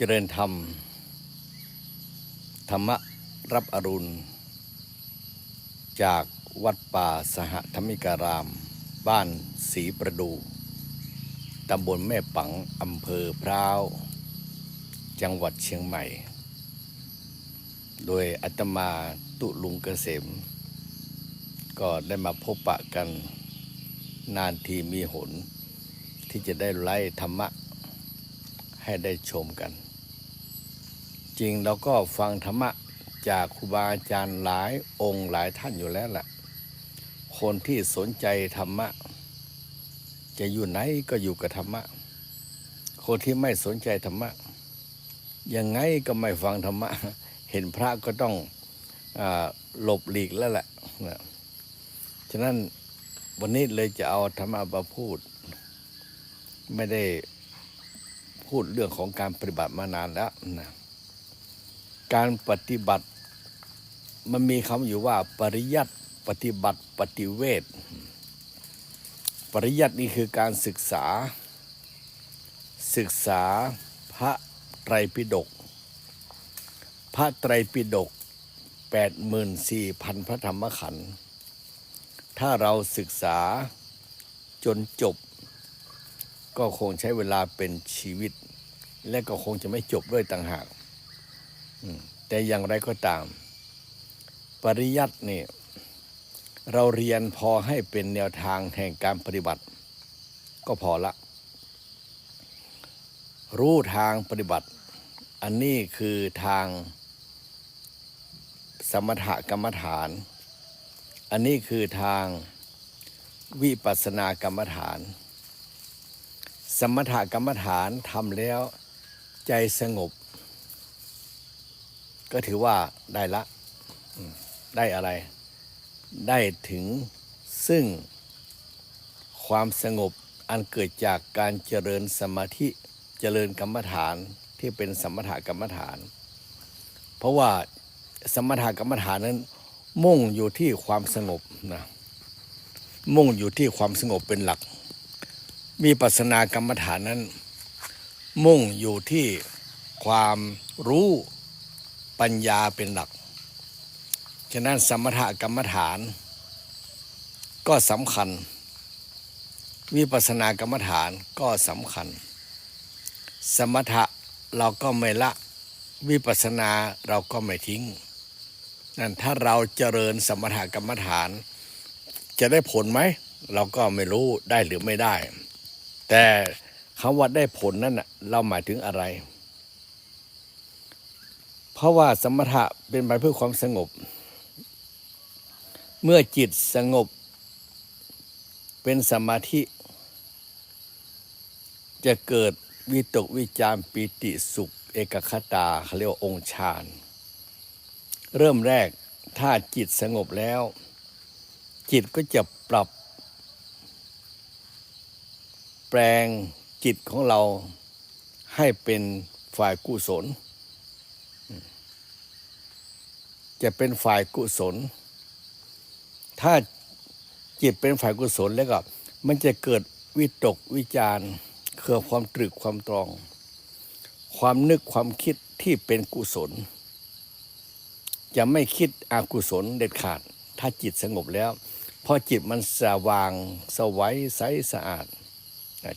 เจริญธรรม ธรรมรับอรุณ จากวัดป่าสหธรรมิการาม บ้านศรีประดู ตำบลแม่ปัง อำเภอพร้าว จังหวัดเชียงใหม่ โดยอาตมาตุลุงเกษม ก็ได้มาพบปะกันนานทีมีหน ที่จะได้ไล่ธรรมะให้ได้ชมกัน จริงเราก็ฟังธรรมะจากครูบาอาจารย์หลายองค์หลายท่านอยู่แล้วแหละคนที่สนใจธรรมะ จะอยู่ไหนก็อยู่กับธรรมะ คนที่ไม่สนใจธรรมะ ยังไงก็ไม่ฟังธรรมะ เห็นพระก็ต้องอหลบหลีกแล้วแหละนะฉะนั้นวันนี้เลยจะเอาธรรมะมาพูด ไม่ได้พูดเรื่องของการปฏิบัติมานานแล้วนะ การปฏิบัติ มันมีคำอยู่ว่า ปริยัติปฏิบัติปฏิเวทปริยัตินี่คือการศึกษา ศึกษาพระไตรปิฎกพระไตรปิฎก84,000 พระธรรมขันธ์ถ้าเราศึกษาจนจบ ก็คงใช้เวลาเป็นชีวิต และก็คงจะไม่จบด้วยต่างหาก แต่อย่างไรก็ตาม ปริยัตินี่เราเรียนพอให้เป็นแนวทางแห่งการปฏิบัติ ก็พอละ รู้ทางปฏิบัติ อันนี้คือทางสมถกรรมฐาน อันนี้คือทางวิปัสสนากรรมฐาน สมถกรรมฐานทำแล้วใจสงบ ก็ถือว่าได้ละได้อะไร ได้ถึงซึ่งความสงบอันเกิดจากการเจริญสมาธิเจริญกรรมฐานที่เป็นสมถกรรมฐาน เพราะว่าสมถกรรมฐานนั้น มุ่งอยู่ที่ความสงบนะมุ่งอยู่ที่ความสงบเป็นหลัก มีปัสนากรรมฐานนั้น มุ่งอยู่ที่ความรู้ ปัญญาเป็นหลัก ฉะนั้นสมถกรรมฐาน ก็สำคัญ วิปัสสนากรรมฐานก็สำคัญ สมถะเราก็ไม่ละ วิปัสสนาเราก็ไม่ทิ้ง นั่นถ้าเราเจริญสมถกรรมฐาน จะได้ผลไหม เราก็ไม่รู้ได้หรือไม่ได้ แต่คำว่าได้ผลนั่นเราหมายถึงอะไร เพราะว่าสมถะเป็นไปเพื่อความสงบ เมื่อจิตสงบ เป็นสมาธิ จะเกิดวิตกวิจารปิติสุข เอกคตาเขาเรียกว่าองค์ฌานเริ่มแรกถ้าจิตสงบแล้ว จิตก็จะปรับ แปลงจิตของเราให้เป็นฝ่ายกุศล จะเป็นฝ่ายกุศล ถ้าจิตเป็นฝ่ายกุศลแล้วก็มันจะเกิดวิตกวิจารเคือความตรึกความตรอง ความนึกความคิดที่เป็นกุศล จะไม่คิดอกุศลเด็ดขาด ถ้าจิตสงบแล้วพราะจิตมันสว่างสวัยใสสะอาด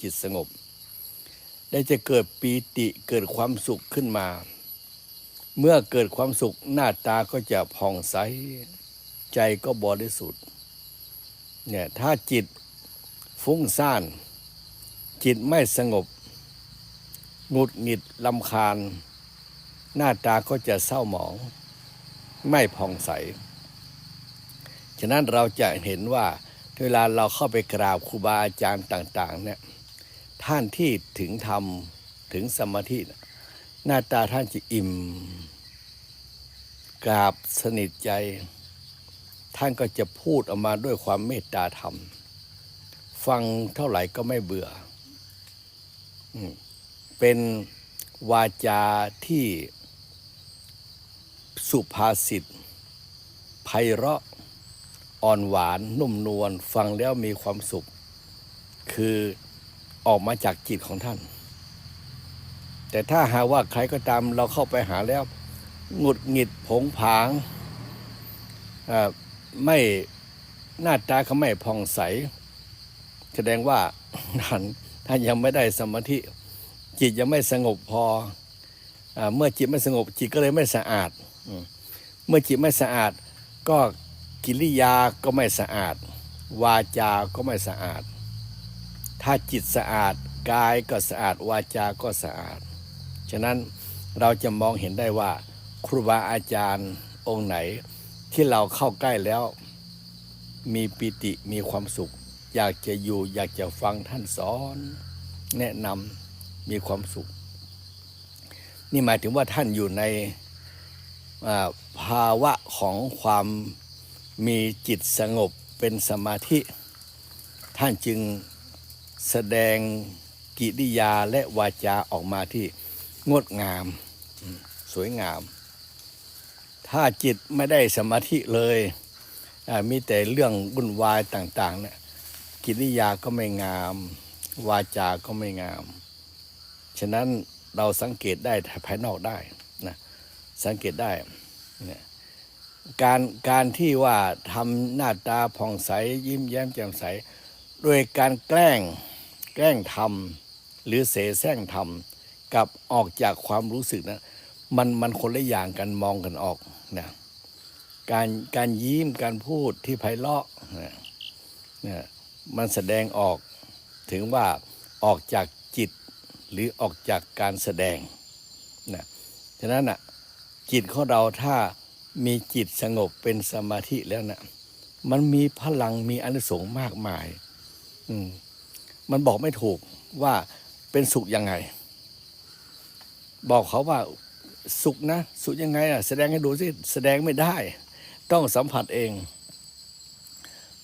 จิตสงบ ได้จะเกิดปีติเกิดความสุขขึ้นมา เมื่อเกิดความสุขหน้าตาก็จะผ่องใส ใจก็บริสุทธิ์เนี่ยถ้าจิตฟุ้งซ่าน จิตไม่สงบหงุดหงิดลำคาญ หน้าตาก็จะเศร้าหมอง ไม่ผ่องใส ฉะนั้นเราจะเห็นว่าเวลาเราเข้าไปกราบครูบาอาจารย์ต่าง ๆ เนี่ยท่านที่ถึงธรรมถึงสมาธินะ หน้าตาท่านจะอิ่มกราบสนิทใจ ท่านก็จะพูดออกมาด้วยความเมตตาธรรม ฟังเท่าไหร่ก็ไม่เบื่ออเป็นวาจาที่สุภาษิตไพเราะอ่อนหวานนุ่มนวลฟังแล้วมีความสุข คือออกมาจากจิตของท่าน แต่ถ้าหาว่าใครก็ตามเราเข้าไปหาแล้วหงุดหงิดผงผางไม่หน้าตาเขาไม่ผ่องใส แสดงว่าท่านท่านยังไม่ได้สมาธิ จิตยังไม่สงบพออเมื่อจิตไม่สงบจิตก็เลยไม่สะอาด เมื่อจิตไม่สะอาด ก็กิริยาก็ไม่สะอาด วาจาก็ไม่สะอาด ถ้าจิตสะอาดกายก็สะอาด วาจาก็สะอาด ฉะนั้นเราจะมองเห็นได้ว่า ครูบาอาจารย์องค์ไหน ที่เราเข้าใกล้แล้ว มีปิติมีความสุข อยากจะอยู่อยากจะฟังท่านสอน แนะนำมีความสุข นี่หมายถึงว่าท่านอยู่ในภาวะของความมีจิตสงบเป็นสมาธิ ท่านจึงแสดงกิริยาและวาจาออกมาที่ งดงาม สวยงาม ถ้าจิตไม่ได้สมาธิเลย มีแต่เรื่องวุ่นวายต่างๆเนี่ยกิริยาก็ไม่งาม วาจาก็ไม่งาม ฉะนั้นเราสังเกตได้ภายนอกได้นะสังเกตได้การการที่ว่าทำหน้าตาผ่องใสยิ้มแย้มแจ่มใส โดยการแกล้งแกล้งทำหรือเสแสร้งทำ กับออกจากความรู้สึกนะมันมันคนละอย่างกันมองกันออกนะการการยิ้มการพูดที่ไพเราะนะนี่มันแสดงออกถึงว่าออกจากจิตหรือออกจากการแสดงนะฉะนั้นอะจิตของเราถ้ามีจิตสงบเป็นสมาธิแล้วนะมันมีพลังมีอนิสงส์มากมาย อืมมันบอกไม่ถูกว่าเป็นสุขยังไง บอกเขาว่าสุขนะ สุขยังไงอะแสดงให้ดูสิแสดงไม่ได้ ต้องสัมผัสเอง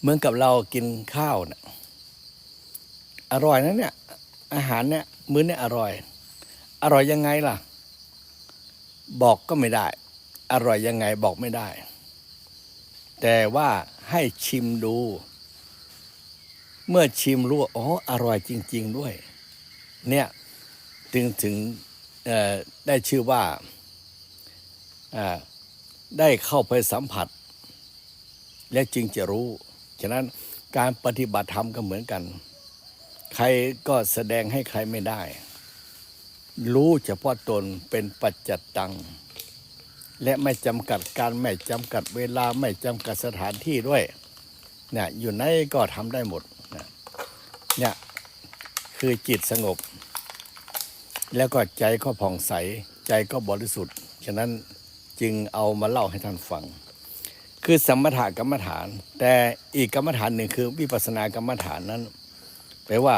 เหมือนกับเรากินข้าวนะอร่อยนะเนี่ย อาหารเนี่ยมื้อเนี่ยอร่อย อร่อยยังไงล่ะ บอกก็ไม่ได้ อร่อยยังไงบอกไม่ได้ แต่ว่าให้ชิมดู เมื่อชิมรู้อ๋ออร่อยจริง ๆ ด้วย เนี่ยถึงถึง ได้ชื่อว่าได้เข้าไปสัมผัส และจึงจะรู้ ฉะนั้นการปฏิบัติธรรมก็เหมือนกัน ใครก็แสดงให้ใครไม่ได้ รู้เฉพาะตนเป็นปัจจัตตัง และไม่จำกัดการไม่จำกัดเวลาไม่จำกัดสถานที่ด้วยเนี่ยอยู่ไหนก็ทำได้หมดเนี่ยคือจิตสงบ แล้วก็ใจก็ผ่องใส ใจก็บริสุทธิ์ ฉะนั้นจึงเอามาเล่าให้ท่านฟัง คือสมถกรรมฐาน แต่อีกกรรมฐานหนึ่งคือวิปัสสนากรรมฐานนั้นแปลว่า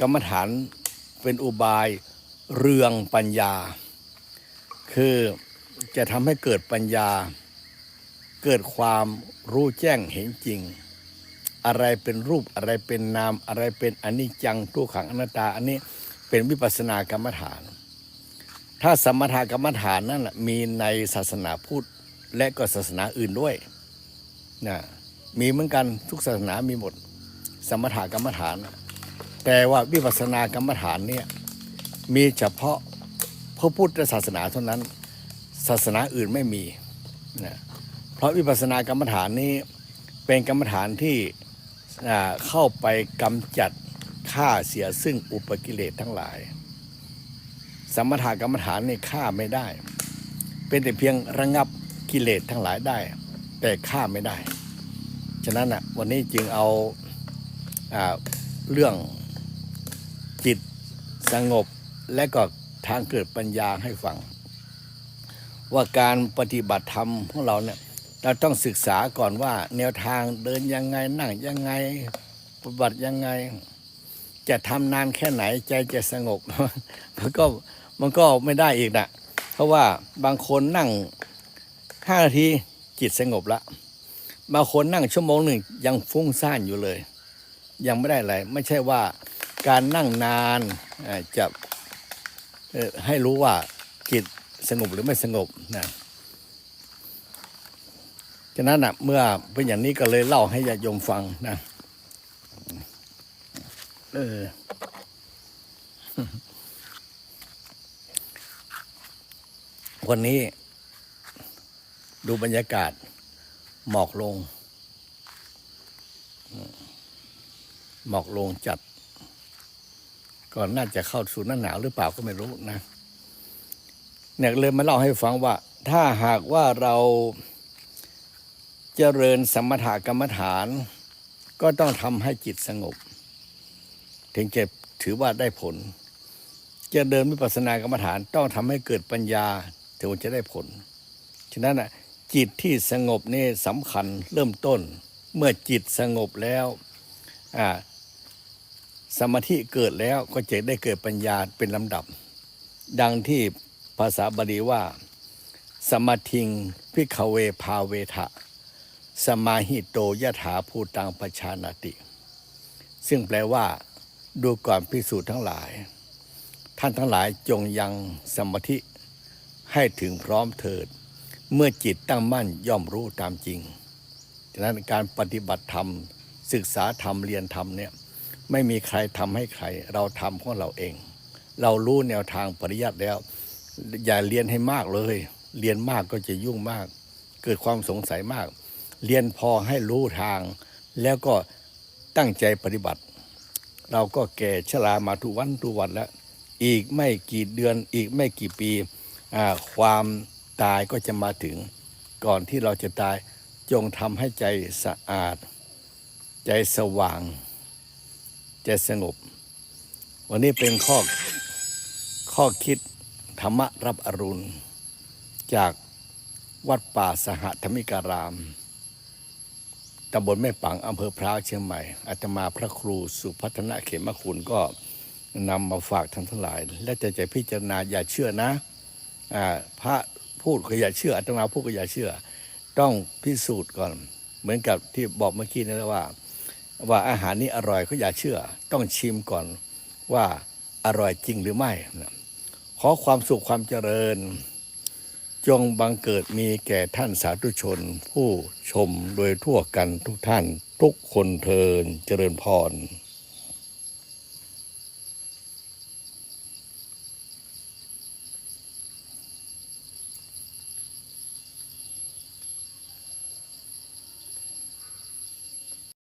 กรรมฐานเป็นอุบายเรืองปัญญา คือจะทำให้เกิดปัญญา เกิดความรู้แจ้งเห็นจริง อะไรเป็นรูปอะไรเป็นนาม อะไรเป็นอนิจจังทุกขังอนัตตาอันนี้ เป็นวิปัสสนากรรมฐาน ถ้าสมถกรรมฐานนั่นมีในศาสนาพุทธและก็ศาสนาอื่นด้วยนะมีเหมือนกันทุกศาสนามีหมด สมถกรรมฐาน แต่ว่าวิปัสสนากรรมฐานเนี่ยมีเฉพาะพระพุทธศาสนาเท่านั้น ศาสนาอื่นไม่มีนะเพราะวิปัสสนากรรมฐานนี้เป็นกรรมฐานที่เข้าไปกำจัด ฆ่าเสียซึ่งอุปกิเลสทั้งหลาย สมถกรรมฐานนี่ฆ่าไม่ได้ เป็นแต่เพียงระงับกิเลสทั้งหลายได้ แต่ฆ่าไม่ได้ ฉะนั้นอะวันนี้จึงเอาอาเรื่องจิตสงบและก็ทางเกิดปัญญาให้ฟัง ว่าการปฏิบัติธรรมของเราเนี่ยเราต้องศึกษาก่อนว่าแนวทางเดินยังไงนั่งยังไงปฏิบัติยังไง จะทำนานแค่ไหนใจจะสงบ มันก็มันก็ไม่ได้อีกนะเพราะว่าบางคนนั่งห้านาทีจิตสงบละบางคนนั่งชั่วโมงหนึ่งยังฟุ้งซ่านอยู่เลย ยังไม่ได้อะไรไม่ใช่ว่าการนั่งนานจะให้รู้ว่าจิตสงบหรือไม่สงบนะฉะนั้นนะเมื่อเป็นอย่างนี้ก็เลยเล่าให้ญาติโยมฟังนะ เออวันนี้ ดูบรรยากาศ หมอกลง หมอกลงจัด ก่อนน่าจะเข้าสู่หน้าหนาวหรือเปล่าก็ไม่รู้นะเนี่ยเลยมาเล่าให้ฟังว่า ถ้าหากว่าเราเจริญสมถกรรมฐาน ก็ต้องทำให้จิตสงบ ถึงจะถือว่าได้ผล จะเดินวิปัสสนากรรมฐานต้องทำให้เกิดปัญญาถึงจะได้ผล ฉะนั้นน่ะจิตที่สงบนี่สำคัญเริ่มต้น เมื่อจิตสงบแล้วอ่าสมาธิเกิดแล้วก็จะได้เกิดปัญญาเป็นลำดับ ดังที่ภาษาบาลีว่า สมาธิงพิกเวภาเวทะ สมาหิโตยถาภูตังปชานาติ ซึ่งแปลว่า ดูก่อนพิสูจน์ทั้งหลาย ท่านทั้งหลายจงยังสมาธิให้ถึงพร้อมเถิด เมื่อจิตตั้งมั่นย่อมรู้ตามจริงฉะนั้นการปฏิบัติธรรม ศึกษาธรรมเรียนธรรมเนี่ยไม่มีใครทำให้ใคร เราทำของเราเอง เรารู้แนวทางปริยัติแล้ว อย่าเรียนให้มากเลย เรียนมากก็จะยุ่งมาก เกิดความสงสัยมาก เรียนพอให้รู้ทาง แล้วก็ตั้งใจปฏิบัติ เราก็แก่ชรามาทุกวันทุกวันแล้ว อีกไม่กี่เดือนอีกไม่กี่ปี ความตายก็จะมาถึง ก่อนที่เราจะตายจงทำให้ใจสะอาด ใจสว่าง ใจสงบ วันนี้เป็นข้อข้อคิดธรรมรับอรุณ จากวัดป่าสหธรรมิการาม ตำบลแม่ปังอำเภอพร้าวเชียงใหม่อาตมาพระครูสุพัฒนะเขมคุณก็นำมาฝากท่านทั้งหลาย และจะจะพิจารณาอย่าเชื่อนะอ่าพระพูดก็อย่าเชื่ออาตมาพูดก็อย่าเชื่อ ต้องพิสูจน์ก่อน เหมือนกับที่บอกเมื่อกี้นั่นแหละว่า ว่าอาหารนี้อร่อยก็อย่าเชื่อ ต้องชิมก่อนว่าอร่อยจริงหรือไม่นะขอความสุขความเจริญ จงบังเกิดมีแก่ท่านสาธุชน ผู้ชมโดยทั่วกันทุกท่านทุกคนเทินเจริญพร